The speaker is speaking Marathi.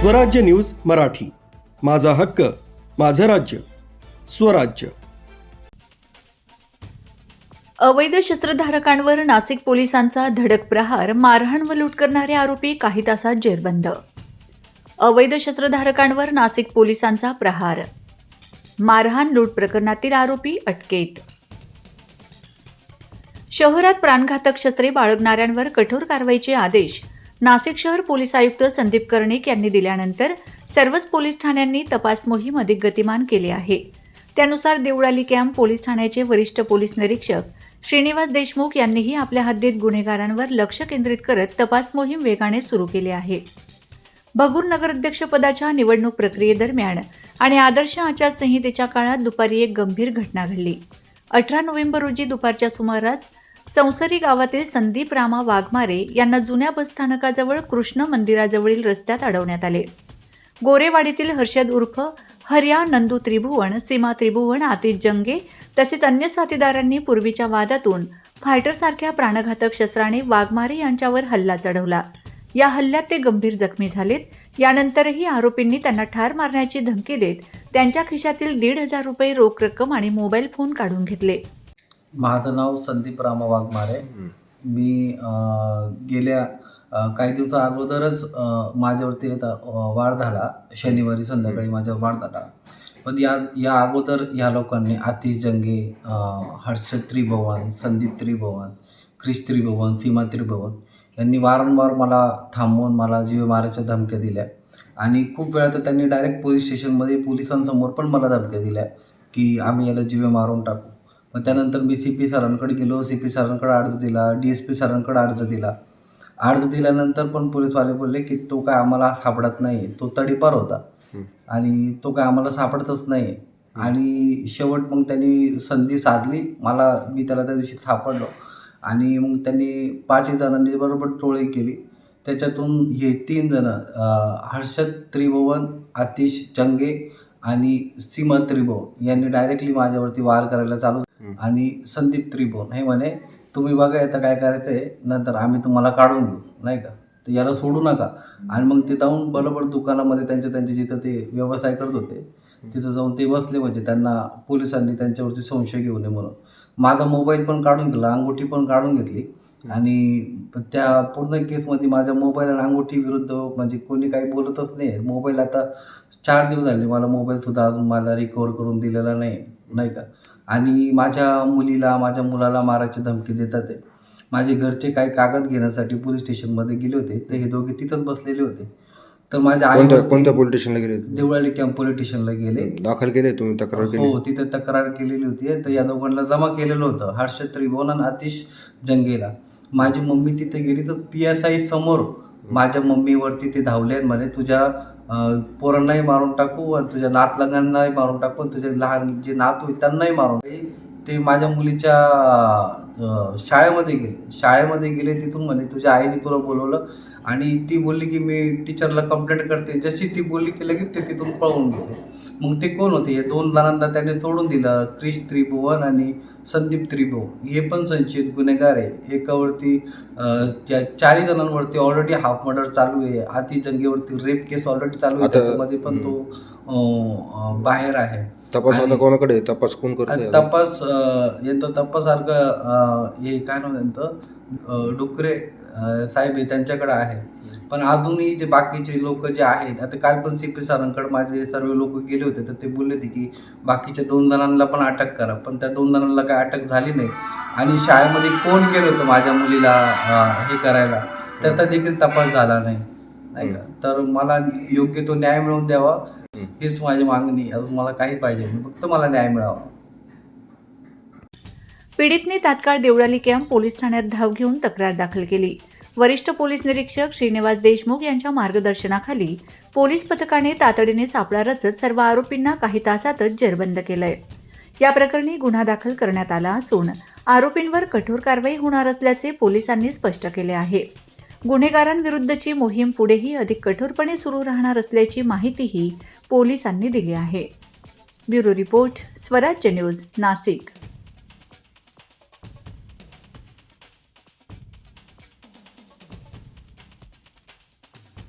स्वराज्य न्यूज मराठी. माझा हक्क माझं राज्य स्वराज्य. अवैध शस्त्रधारकांवर नाशिक पोलिसांचा धडक प्रहार मारहाण व लूट करणारे आरोपी काही तासात जेरबंद. अवैध शस्त्रधारकांवर नाशिक पोलिसांचा प्रहार. मारहाण लूट प्रकरणातील आरोपी अटकेत. शहरात प्राणघातक शस्त्रे बाळगणाऱ्यांवर कठोर कारवाईचे आदेश नाशिक शहर पोलीस आयुक्त संदीप कर्णिक यांनी दिल्यानंतर सर्वच पोलीस ठाण्यांनी तपास मोहीम अधिक गतिमान केली आहे. त्यानुसार देवळाली कॅम्प पोलीस ठाण्याचे वरिष्ठ पोलीस निरीक्षक श्रीनिवास देशमुख यांनीही आपल्या हद्दीत गुन्हेगारांवर लक्ष केंद्रित करत तपास मोहीम वेगाने सुरू केली आहे. भगूर नगराध्यक्षपदाच्या निवडणूक प्रक्रियेदरम्यान आणि आदर्श आचारसंहितेच्या काळात दुपारी एक गंभीर घटना घडली. अठरा नोव्हेंबर रोजी दुपारच्या सुमारास संसरी गावातील संदीप रामा वाघमारे यांना जुन्या बसस्थानकाजवळ कृष्ण मंदिराजवळील रस्त्यात अडवण्यात आले. गोरेवाडीतील हर्षद उर्फ हर्या नंदू त्रिभुवन सीमा त्रिभुवन आतिश जंगे तसेच अन्य साथीदारांनी पूर्वीच्या वादातून फायटरसारख्या प्राणघातक शस्त्राने वाघमारे यांच्यावर हल्ला चढवला. या हल्ल्यात ते गंभीर जखमी झालेत. यानंतरही आरोपींनी त्यांना ठार मारण्याची धमकी देत त्यांच्या खिशातील दीड हजार रुपये रोख रक्कम आणि मोबाईल फोन काढून घेतले. माझं नाव संदीप रामा वाघमारे मी गेल्या काही दिवसा अगोदरच माझ्यावरती वाढ झाला. शनिवारी संध्याकाळी माझ्यावर वाढ झाला. पण या या अगोदर या लोकांनी आतिश जंगे अं, हर्षद त्रिभुवन संदीप त्रिभुवन क्रिश त्रिभुवन सीमा त्रिभुवन यांनी वारंवार मला थांबवून मला जीव मारायच्या धमक्या दिल्या. आणि खूप वेळा तर त्यांनी डायरेक्ट पोलीस स्टेशनमध्ये पोलिसांसमोर पण मला धमक्या दिल्या की आम्ही याला जीवे मारून टाकू. मग त्यानंतर मी सी पी सरांकडे गेलो सी पी सरांकडे अर्ज दिला डी एस पी सरांकडे अर्ज दिला. अर्ज दिल्यानंतर पण पोलीसवाले बोलले की तो काय आम्हाला सापडत नाही तो तडीपार होता. आणि तो काय आम्हाला सापडतच नाही आणि शेवट मग त्यांनी संधी साधली मला मी त्याला त्या दिवशी सापडलो. आणि मग त्यांनी पाचही जणांनी बरोबर टोळी केली. त्याच्यातून हे तीन जणं हर्षद त्रिभुवन आतिश जंगे आणि सीमा त्रिभुवन यांनी डायरेक्टली माझ्यावरती वार करायला चालू आणि संदीप त्रिभुवन. हे म्हणे तुम्ही बघा आता काय करायचं आहे नंतर आम्ही तुम्हाला काढून घेऊ नाही का? तर याला सोडू नका. आणि मग ते जाऊन बरोबर दुकानामध्ये त्यांच्या त्यांचे जिथं ते व्यवसाय करत होते तिथं जाऊन ते बसले म्हणजे त्यांना पोलिसांनी त्यांच्यावरती संशय घेऊ नये म्हणून. माझा मोबाईल पण काढून घेतला अंगठी पण काढून घेतली. आणि त्या पूर्ण केसमध्ये माझ्या मोबाईल आणि अंगठी विरुद्ध म्हणजे कोणी काही बोलतच नाही. मोबाईल आता चार दिवस झाले मला मोबाईलसुद्धा अजून माझा रिकवर करून दिलेला नाही. नाही का? आणि माझ्या मुलीला माझ्या मुलाला मारायची धमकी देतात ते. माझे घरचे काही कागद घेण्यासाठी पोलीस स्टेशनमध्ये गेले होते. तर हे दोघे तिथंच बसलेले होते. तर माझ्या आई कोणत्या कोणत्या पोलीस स्टेशनला गेले देवळाली कॅम्प पोलीस स्टेशनला गेले. दाखल केले तुम्ही तक्रार केली? हो तिथे तक्रार केलेली होती. तर या दोघांना जमा केलेलं होतं. हर्षद त्रिभुवन आणि आतिश जंगेला. माझी मम्मी तिथे गेली तर पी एस आय समोर माझ्या मम्मीवरती ते धावले आणि म्हणे तुझ्या पोरांनाही मारून टाकू आणि तुझ्या नातलगांनाही मारून टाकू आणि तुझे लहान जे नात होईल त्यांनाही मारून ते माझ्या मुलीच्या शाळेमध्ये गेले. शाळेमध्ये गेले तिथून म्हणे तुझ्या आईने तुला बोलवलं आणि ती बोलली की मी टीचरला कंप्लेंट करते. जशी ती बोलली की लगेच ते तिथून पळून गेले. मग ते कोण होते? हे दोन जणांना त्याने सोडून दिलं. क्रिश त्रिभुवन आणि संदीप त्रिभुवन. हे पण संशयित गुन्हेगार आहे एकावरती त्या चारही जणांवरती ऑलरेडी हाफ मर्डर चालू आहे. आती जंगेवरती रेप केस ऑलरेडी चालू आहे. त्याच्यामध्ये पण तो बाहेर आहे. तपास आता कोणाकडे? तपास कोण करतोय आता? तपास अं, यांचं तपासारखं अं, हे काय नाव त्यांचं? अं, डुकरे साहेब आहे त्यांच्याकडे आहे. पण अजूनही जे बाकीचे लोक जे आहेत आता काल पण सी पी सरांकडे माझे सर्व लोक गेले होते तर ते बोलले होते की बाकीच्या दोन जणांना पण अटक करा पण त्या दोन जणांना काय अटक झाली नाही. आणि शाळेमध्ये कोण गेलं होतं माझ्या मुलीला हे करायला? त्याचा देखील तपास झाला नाही नाही का? तर मला योग्य तो न्याय मिळवून द्यावा हीच माझी मागणी. अजून मला काही पाहिजे नाही फक्त मला न्याय मिळावा. पीडितने तात्काळ देवळाली कॅम्प पोलीस ठाण्यात धाव घेऊन तक्रार दाखल केली. वरिष्ठ पोलीस निरीक्षक श्रीनिवास देशमुख यांच्या मार्गदर्शनाखाली पोलीस पथकाने तातडीने सापळा रचत सर्व आरोपींना काही तासातच जेरबंद केलंय. या प्रकरणी गुन्हा दाखल करण्यात आला असून आरोपींवर कठोर कारवाई होणार असल्याचे पोलिसांनी स्पष्ट केले आहे. गुन्हेगारांविरुद्धची मोहीम पुढेही अधिक कठोरपणे सुरू राहणार असल्याची माहितीही पोलिसांनी दिली आहे. Bureau report Swarajya news Nashik.